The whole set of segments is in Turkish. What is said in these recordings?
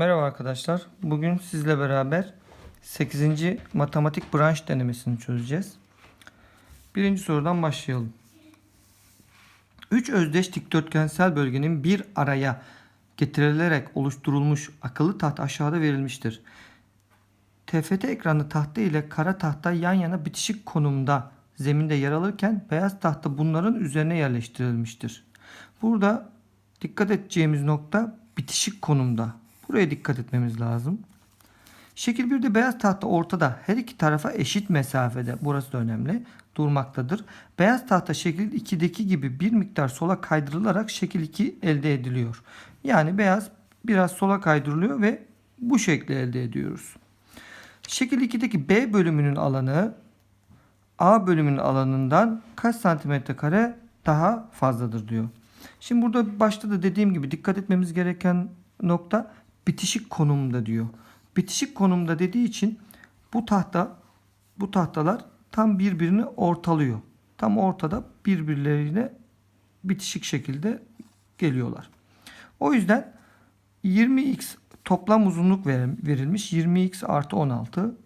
Merhaba arkadaşlar. Bugün sizle beraber 8. matematik branş denemesini çözeceğiz. Birinci sorudan başlayalım. 3 özdeş dikdörtgensel bölgenin bir araya getirilerek oluşturulmuş akıllı tahta aşağıda verilmiştir. TFT ekranlı tahta ile kara tahta yan yana bitişik konumda zeminde yer alırken beyaz tahta bunların üzerine yerleştirilmiştir. Burada dikkat edeceğimiz nokta bitişik konumda. Buraya dikkat etmemiz lazım. Şekil 1'de beyaz tahta ortada her iki tarafa eşit mesafede burası da önemli durmaktadır. Beyaz tahta şekil 2'deki gibi bir miktar sola kaydırılarak şekil 2 elde ediliyor. Yani beyaz biraz sola kaydırılıyor ve bu şekli elde ediyoruz. Şekil 2'deki B bölümünün alanı A bölümünün alanından kaç santimetre kare daha fazladır diyor. Şimdi burada başta da dediğim gibi dikkat etmemiz gereken nokta bitişik konumda diyor. Bitişik konumda dediği için bu tahta bu tahtalar tam birbirini ortalıyor. Tam ortada birbirleriyle bitişik şekilde geliyorlar. O yüzden 20x toplam uzunluk ver- verilmiş. 20x artı 16.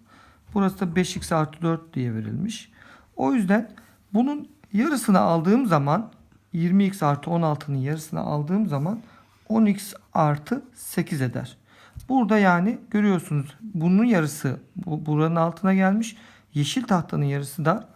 Burası da 5x artı 4 diye verilmiş. O yüzden bunun yarısını aldığım zaman 20x artı 16'nın yarısını aldığım zaman 10x artı 8 eder. Burada yani görüyorsunuz bunun yarısı bu, buranın altına gelmiş. Yeşil tahtanın yarısı da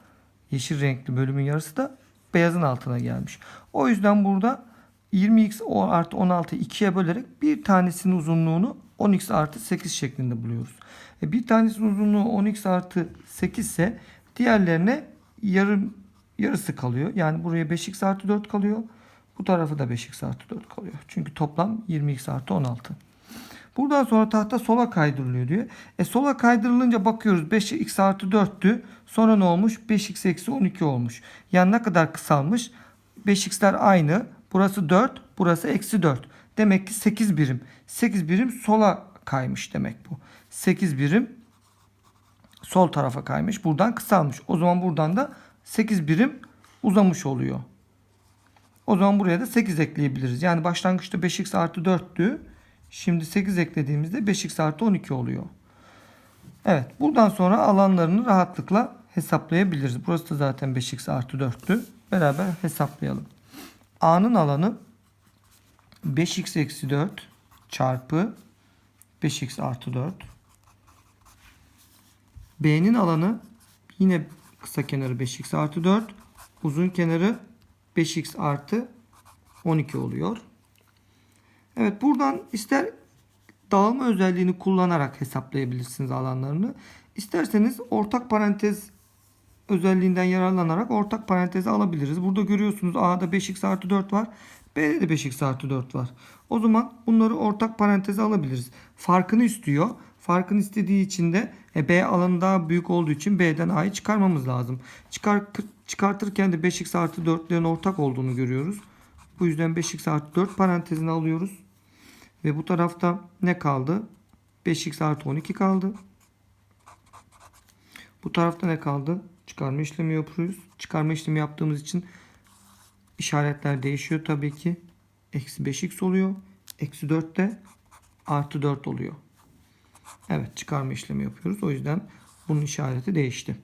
yeşil renkli bölümün yarısı da beyazın altına gelmiş. O yüzden burada 20x o artı 16'yı 2'ye bölerek bir tanesinin uzunluğunu 10x artı 8 şeklinde buluyoruz. E bir tanesinin uzunluğu 10x artı 8 ise diğerlerine yarım yarısı kalıyor. Yani buraya 5x artı 4 kalıyor. Bu tarafı da 5x artı 4 kalıyor. Çünkü toplam 20x artı 16. Buradan sonra tahta sola kaydırılıyor diyor. E sola kaydırılınca bakıyoruz 5x artı 4'tü. Sonra ne olmuş? 5x eksi 12 olmuş. Yani ne kadar kısalmış? 5x'ler aynı. Burası 4. Burası eksi 4. Demek ki 8 birim. 8 birim sola kaymış demek bu. 8 birim sol tarafa kaymış. Buradan kısalmış. O zaman buradan da 8 birim uzamış oluyor. O zaman buraya da 8 ekleyebiliriz. Yani başlangıçta 5x artı 4'tü. Şimdi 8 eklediğimizde 5x artı 12 oluyor. Evet. Buradan sonra alanlarını rahatlıkla hesaplayabiliriz. Burası da zaten 5x artı 4'tü. Beraber hesaplayalım. A'nın alanı 5x eksi 4 çarpı 5x artı 4. B'nin alanı yine kısa kenarı 5x artı 4. Uzun kenarı 5x artı 12 oluyor. Evet buradan ister dağılma özelliğini kullanarak hesaplayabilirsiniz alanlarını. İsterseniz ortak parantez özelliğinden yararlanarak ortak parantezi alabiliriz. Burada görüyorsunuz A'da 5x artı 4 var. B'de de 5x artı 4 var. O zaman bunları ortak paranteze alabiliriz. Farkını istiyor. Farkını istediği için de e, B alanı daha büyük olduğu için B'den A'yı çıkarmamız lazım. Çıkar, çıkartırken de 5x artı 4'lerin ortak olduğunu görüyoruz. Bu yüzden 5x artı 4 parantezini alıyoruz. Ve bu tarafta ne kaldı? 5x artı 12 kaldı. Bu tarafta ne kaldı? Çıkarma işlemi yapıyoruz. Çıkarma işlemi yaptığımız için işaretler değişiyor tabii ki. Eksi 5x oluyor. Eksi 4 de artı 4 oluyor. Evet çıkarma işlemi yapıyoruz. O yüzden bunun işareti değişti.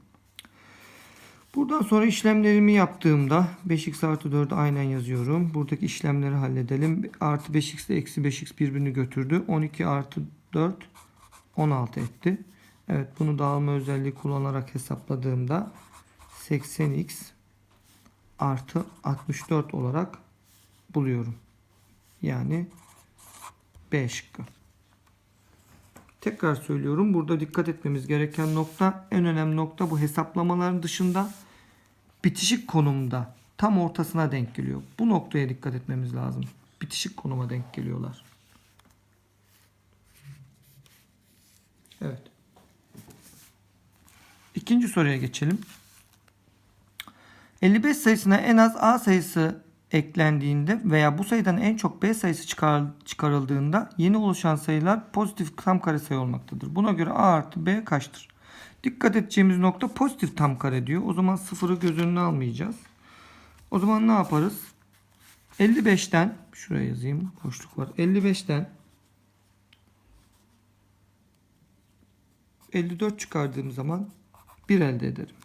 Buradan sonra işlemlerimi yaptığımda 5x artı 4'ü aynen yazıyorum. Buradaki işlemleri halledelim. Artı 5x ile eksi 5x birbirini götürdü. 12 artı 4 16 etti. Evet bunu dağılma özelliği kullanarak hesapladığımda 80x artı 64 olarak buluyorum. Yani B şıkkı. Tekrar söylüyorum. Burada dikkat etmemiz gereken nokta en önemli nokta bu hesaplamaların dışında bitişik konumda tam ortasına denk geliyor. Bu noktaya dikkat etmemiz lazım. Bitişik konuma denk geliyorlar. Evet. İkinci soruya geçelim. 55 sayısına en az A sayısı eklendiğinde veya bu sayıdan en çok B sayısı çıkar, çıkarıldığında yeni oluşan sayılar pozitif tam kare sayı olmaktadır. Buna göre A artı B kaçtır? Dikkat edeceğimiz nokta pozitif tam kare diyor. O zaman sıfırı göz önüne almayacağız. O zaman ne yaparız? 55'ten şuraya yazayım boşluk var. 55'ten 54 çıkardığım zaman 1 elde ederim.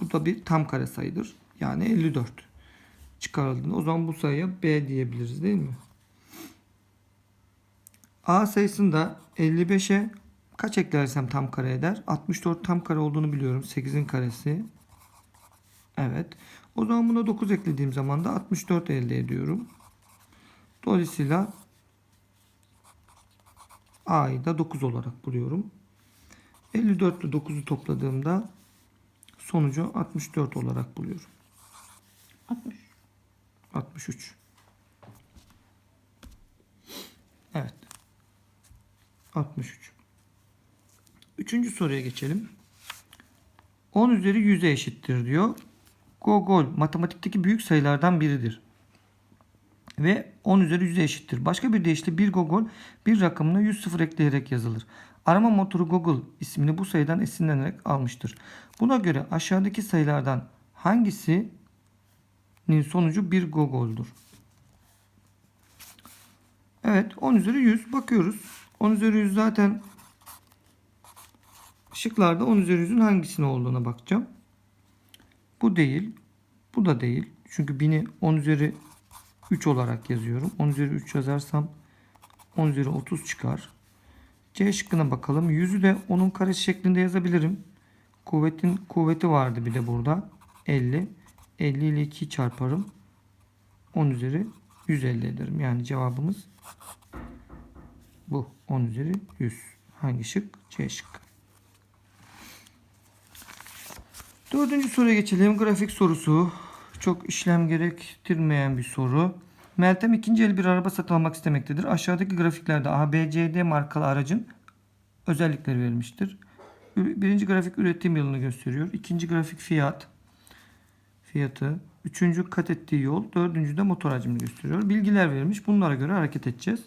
Bu da bir tam kare sayıdır. Yani 54 çıkarıldığında o zaman bu sayıya B diyebiliriz değil mi? A sayısında 55'e kaç eklersem tam kare eder? 64 tam kare olduğunu biliyorum. 8'in karesi. Evet. O zaman buna 9 eklediğim zaman da 64 elde ediyorum. Dolayısıyla A'yı da 9 olarak buluyorum. 54 ile 9'u topladığımda sonucu 64 olarak buluyorum. 60. 63. Evet. 63. Üçüncü soruya geçelim. 10 üzeri 100'e eşittir diyor. Gogol matematikteki büyük sayılardan biridir. Ve 10 üzeri 100'e eşittir. Başka bir deyişle bir Gogol bir rakamına 100 sıfır ekleyerek yazılır. Arama motoru Google ismini bu sayıdan esinlenerek almıştır. Buna göre aşağıdaki sayılardan hangisinin sonucu bir Gogol'dur? Evet 10 üzeri 100 bakıyoruz. 10 üzeri 100 zaten şıklarda 10 üzeri 100'ün hangisine olduğuna bakacağım. Bu değil. Bu da değil. Çünkü 1000'i 10 üzeri 3 olarak yazıyorum. 10 üzeri 3 yazarsam 10 üzeri 30 çıkar. C şıkkına bakalım. 100'ü de onun karesi şeklinde yazabilirim. Kuvvetin kuvveti vardı bir de burada. 50. 50 ile 2 çarparım. 10 üzeri 100 elde ederim. Yani cevabımız bu. 10 üzeri 100. Hangi şık? C şıkkı. Dördüncü soruya geçelim. Grafik sorusu. Çok işlem gerektirmeyen bir soru. Meltem ikinci el bir araba satın almak istemektedir. Aşağıdaki grafiklerde A, B, C, D markalı aracın özellikleri verilmiştir. Birinci grafik üretim yılını gösteriyor. İkinci grafik fiyat. Fiyatı. Üçüncü kat ettiği yol. Dördüncü de motor hacmini gösteriyor. Bilgiler verilmiş. Bunlara göre hareket edeceğiz.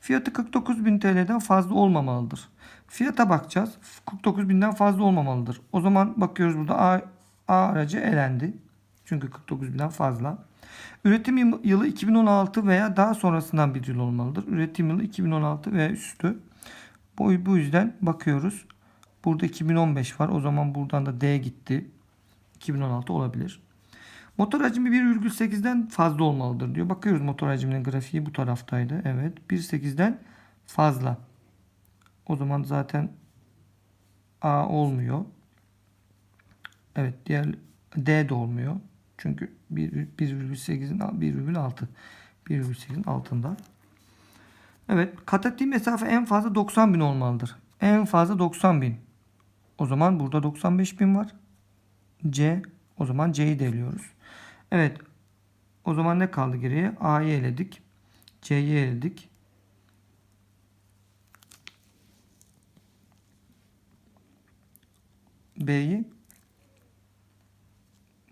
Fiyatı 49.000 TL'den fazla olmamalıdır. Fiyata bakacağız. 49.000'den fazla olmamalıdır. O zaman bakıyoruz burada A, A aracı elendi. Çünkü 49.000'den fazla. Üretim yı- yılı 2016 veya daha sonrasından bir yıl olmalıdır. Üretim yılı 2016 veya üstü. Bu, bu yüzden bakıyoruz. Burada 2015 var. O zaman buradan da D gitti. 2016 olabilir. Motor hacmi 1,8'den fazla olmalıdır diyor. Bakıyoruz motor hacminin grafiği bu taraftaydı. Evet. 1,8'den fazla. O zaman zaten A olmuyor. Evet. Diğer D de olmuyor. Çünkü 1 1,8'in 1,6 1,8'in altında. Evet. Kat mesafe en fazla 90 bin olmalıdır. En fazla 90 bin. O zaman burada 95 bin var. C. O zaman C'yi de eliyoruz. Evet. O zaman ne kaldı geriye? A'yı eledik. C'yi eledik. B'yi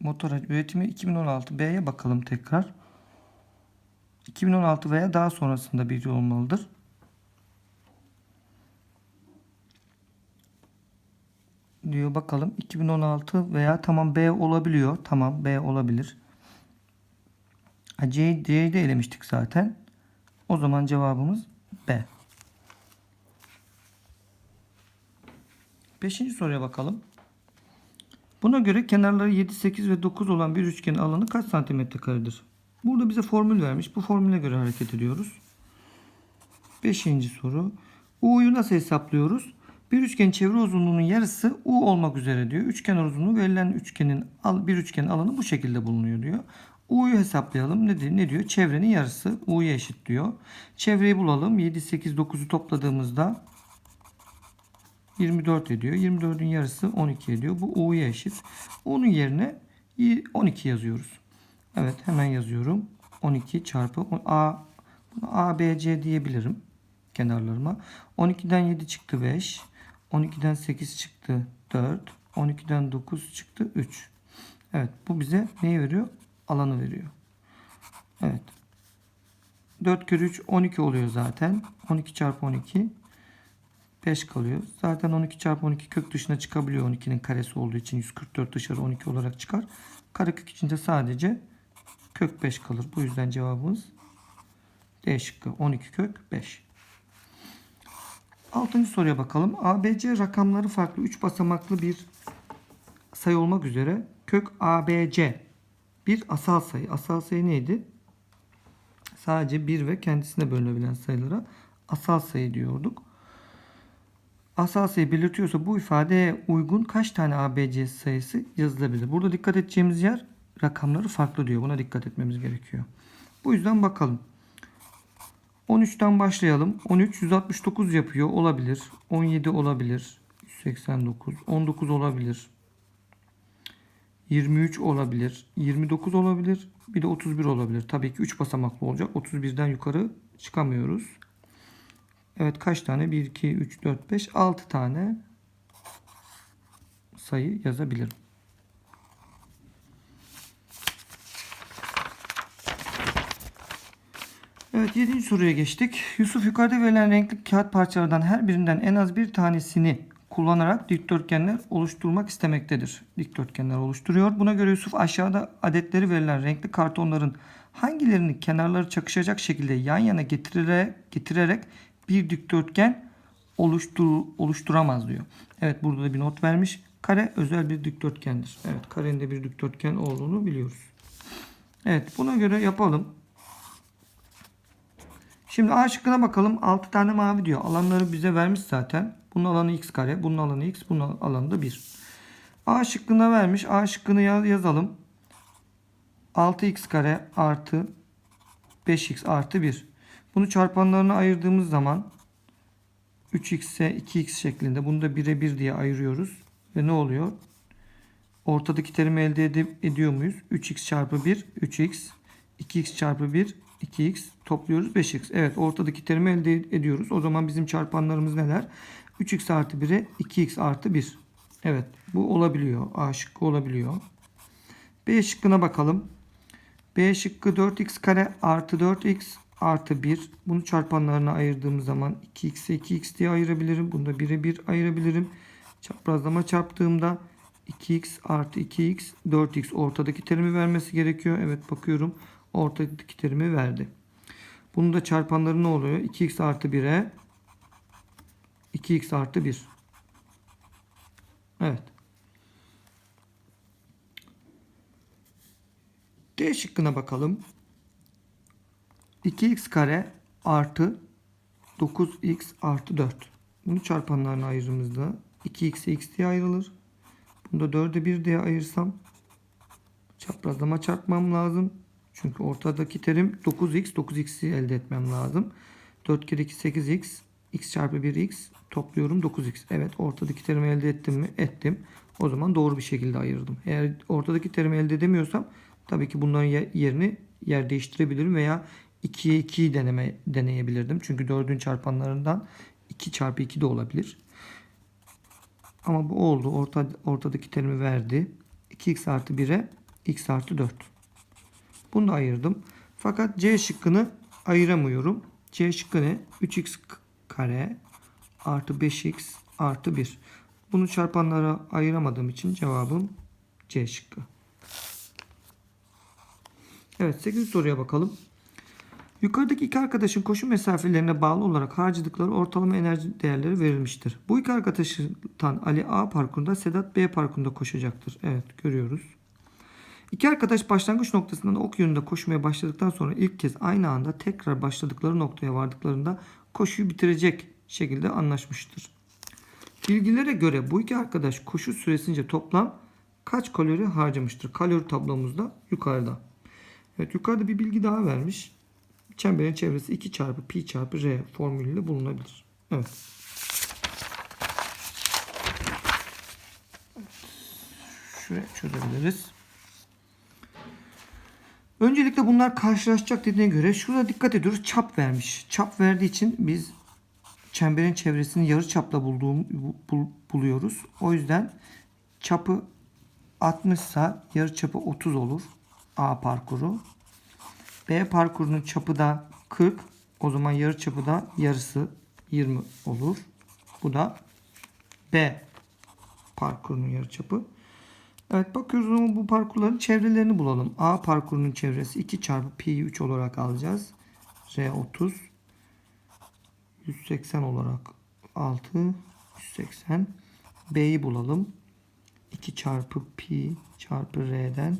motor üretimi 2016 B'ye bakalım tekrar. 2016 veya daha sonrasında bir yıl olmalıdır. diyor bakalım 2016 veya tamam B olabiliyor. Tamam B olabilir. C, C'yi de elemiştik zaten. O zaman cevabımız B. Beşinci soruya bakalım. Buna göre kenarları 7, 8 ve 9 olan bir üçgenin alanı kaç santimetre karedir? Burada bize formül vermiş. Bu formüle göre hareket ediyoruz. Beşinci soru. U'yu nasıl hesaplıyoruz? Bir üçgenin çevre uzunluğunun yarısı U olmak üzere diyor. Üçkenar uzunluğu verilen üçgenin bir üçgenin alanı bu şekilde bulunuyor diyor. U'yu hesaplayalım. Ne, diyor? ne diyor? Çevrenin yarısı U'ya eşit diyor. Çevreyi bulalım. 7, 8, 9'u topladığımızda 24 ediyor. 24'ün yarısı 12 ediyor. Bu U'ya eşit. U'nun yerine 12 yazıyoruz. Evet hemen yazıyorum. 12 çarpı A, A, B, C diyebilirim kenarlarıma. 12'den 7 çıktı 5. 12'den 8 çıktı 4. 12'den 9 çıktı 3. Evet bu bize neyi veriyor? Alanı veriyor. Evet. 4 kere 3 12 oluyor zaten. 12 çarpı 12 5 kalıyor. Zaten 12 çarpı 12 kök dışına çıkabiliyor. 12'nin karesi olduğu için 144 dışarı 12 olarak çıkar. Karekök içinde sadece kök 5 kalır. Bu yüzden cevabımız D şıkkı 12 kök 5. Altıncı soruya bakalım. ABC rakamları farklı 3 basamaklı bir sayı olmak üzere kök ABC bir asal sayı. Asal sayı neydi? Sadece 1 ve kendisine bölünebilen sayılara asal sayı diyorduk. Asal sayı belirtiyorsa bu ifadeye uygun kaç tane ABC sayısı yazılabilir? Burada dikkat edeceğimiz yer rakamları farklı diyor. Buna dikkat etmemiz gerekiyor. Bu yüzden bakalım. 13'ten başlayalım. 13 169 yapıyor. Olabilir. 17 olabilir. 189. 19 olabilir. 23 olabilir. 29 olabilir. Bir de 31 olabilir. Tabii ki 3 basamaklı olacak. 31'den yukarı çıkamıyoruz. Evet kaç tane? 1, 2, 3, 4, 5, 6 tane sayı yazabilirim. Evet 7. soruya geçtik. Yusuf yukarıda verilen renkli kağıt parçalarından her birinden en az bir tanesini kullanarak dikdörtgenler oluşturmak istemektedir. Dikdörtgenler oluşturuyor. Buna göre Yusuf aşağıda adetleri verilen renkli kartonların hangilerini kenarları çakışacak şekilde yan yana getirerek, getirerek bir dikdörtgen oluştur, oluşturamaz diyor. Evet burada da bir not vermiş. Kare özel bir dikdörtgendir. Evet karenin de bir dikdörtgen olduğunu biliyoruz. Evet buna göre yapalım. Şimdi A şıkkına bakalım. 6 tane mavi diyor. Alanları bize vermiş zaten. Bunun alanı x kare. Bunun alanı x. Bunun alanı da 1. A şıkkına vermiş. A şıkkını yaz, yazalım. 6x kare artı 5x artı 1. Bunu çarpanlarına ayırdığımız zaman 3x'e 2x şeklinde. Bunu da 1'e 1 diye ayırıyoruz. Ve ne oluyor? Ortadaki terimi elde ed- ediyor muyuz? 3x çarpı 1 3x 2x çarpı 1 2x topluyoruz 5x. Evet ortadaki terimi elde ediyoruz. O zaman bizim çarpanlarımız neler? 3x artı 1'e 2x artı 1. Evet bu olabiliyor. A şıkkı olabiliyor. B şıkkına bakalım. B şıkkı 4x kare artı 4x artı 1. Bunu çarpanlarına ayırdığımız zaman 2x'e 2x diye ayırabilirim. Bunu da 1'e 1 ayırabilirim. Çaprazlama çarptığımda 2x artı 2x 4x ortadaki terimi vermesi gerekiyor. Evet bakıyorum ortadaki terimi verdi. Bunun da çarpanları ne oluyor? 2x artı 1'e 2x artı 1. Evet. D şıkkına bakalım. 2x kare artı 9x artı 4. Bunu çarpanlarına ayırdığımızda 2x'e x diye ayrılır. Bunu da 4'e 1 diye ayırsam çaprazlama çarpmam lazım. Çünkü ortadaki terim 9x. 9x'i elde etmem lazım. 4 kere 2 8x. x çarpı 1x topluyorum 9x. Evet ortadaki terimi elde ettim mi? Ettim. O zaman doğru bir şekilde ayırdım. Eğer ortadaki terimi elde edemiyorsam tabii ki bunların ye- yerini yer değiştirebilirim veya 2'ye 2'yi deneme, deneyebilirdim. Çünkü 4'ün çarpanlarından 2 çarpı 2 de olabilir. Ama bu oldu. Orta, ortadaki terimi verdi. 2x artı 1'e x artı 4. Bunu da ayırdım. Fakat C şıkkını ayıramıyorum. C şıkkı ne? 3x kare artı 5x artı 1. Bunu çarpanlara ayıramadığım için cevabım C şıkkı. Evet 8 soruya bakalım. Yukarıdaki iki arkadaşın koşu mesafelerine bağlı olarak harcadıkları ortalama enerji değerleri verilmiştir. Bu iki arkadaştan Ali A parkurunda, Sedat B parkurunda koşacaktır. Evet görüyoruz. İki arkadaş başlangıç noktasından ok yönünde koşmaya başladıktan sonra ilk kez aynı anda tekrar başladıkları noktaya vardıklarında koşuyu bitirecek şekilde anlaşmıştır. Bilgilere göre bu iki arkadaş koşu süresince toplam kaç kalori harcamıştır? Kalori tablomuzda yukarıda. Evet yukarıda bir bilgi daha vermiş. Çemberin çevresi 2 çarpı pi çarpı r formülüyle bulunabilir. Evet. Şuraya çözebiliriz. Öncelikle bunlar karşılaşacak dediğine göre şurada dikkat ediyoruz. Çap vermiş. Çap verdiği için biz çemberin çevresini yarı çapla bulduğum, bul- buluyoruz. O yüzden çapı 60 sa yarı çapı 30 olur. A parkuru. B parkurunun çapı da 40. O zaman yarı çapı da yarısı 20 olur. Bu da B parkurunun yarı çapı. Evet bakıyoruz o zaman bu parkurların çevrelerini bulalım. A parkurunun çevresi 2 çarpı pi 3 olarak alacağız. R 30 180 olarak 6 180. B'yi bulalım. 2 çarpı pi çarpı r'den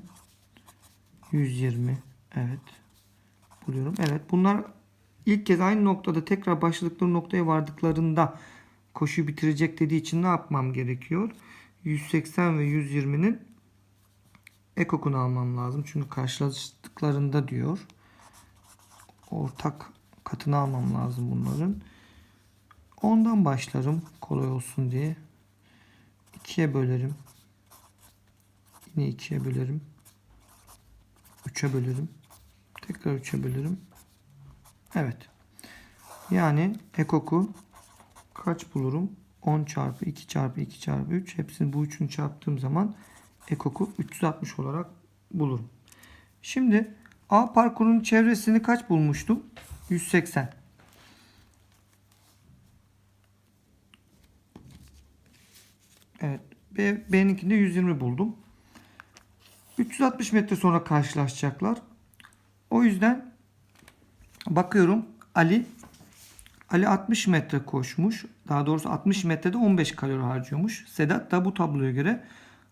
120. Evet. Buluyorum. Evet. Bunlar ilk kez aynı noktada tekrar başladıkları noktaya vardıklarında koşuyu bitirecek dediği için ne yapmam gerekiyor? 180 ve 120'nin ekokunu almam lazım. Çünkü karşılaştıklarında diyor. Ortak katını almam lazım bunların. Ondan başlarım kolay olsun diye. 2'ye bölerim. Yine 2'ye bölerim. 3'e bölerim. Tekrar 3'e bölerim. Evet. Yani ekoku kaç bulurum? 10 çarpı 2 çarpı 2 çarpı 3. Hepsini bu üçünü çarptığım zaman ekoku 360 olarak bulurum. Şimdi A parkurunun çevresini kaç bulmuştum? 180. Evet. B, B'ninkinde 120 buldum. 360 metre sonra karşılaşacaklar. O yüzden bakıyorum Ali Ali 60 metre koşmuş. Daha doğrusu 60 metrede 15 kalori harcıyormuş. Sedat da bu tabloya göre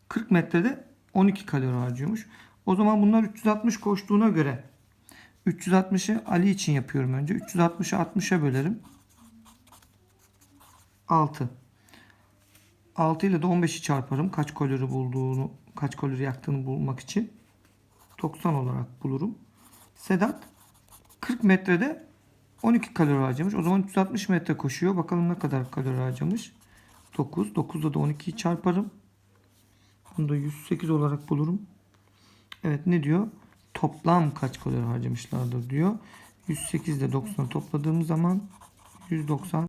40 metrede 12 kalori harcıyormuş. O zaman bunlar 360 koştuğuna göre 360'ı Ali için yapıyorum önce. 360'ı 60'a bölerim. 6. 6 ile de 15'i çarparım. Kaç kalori bulduğunu, kaç kalori yaktığını bulmak için. 90 olarak bulurum. Sedat 40 metrede 12 kalori harcamış. O zaman 360 metre koşuyor. Bakalım ne kadar kalori harcamış. 9. 9'da da 12'yi çarparım. Bunu da 108 olarak bulurum. Evet ne diyor? Toplam kaç kalori harcamışlardır diyor. 108 ile 90'ı topladığım zaman 190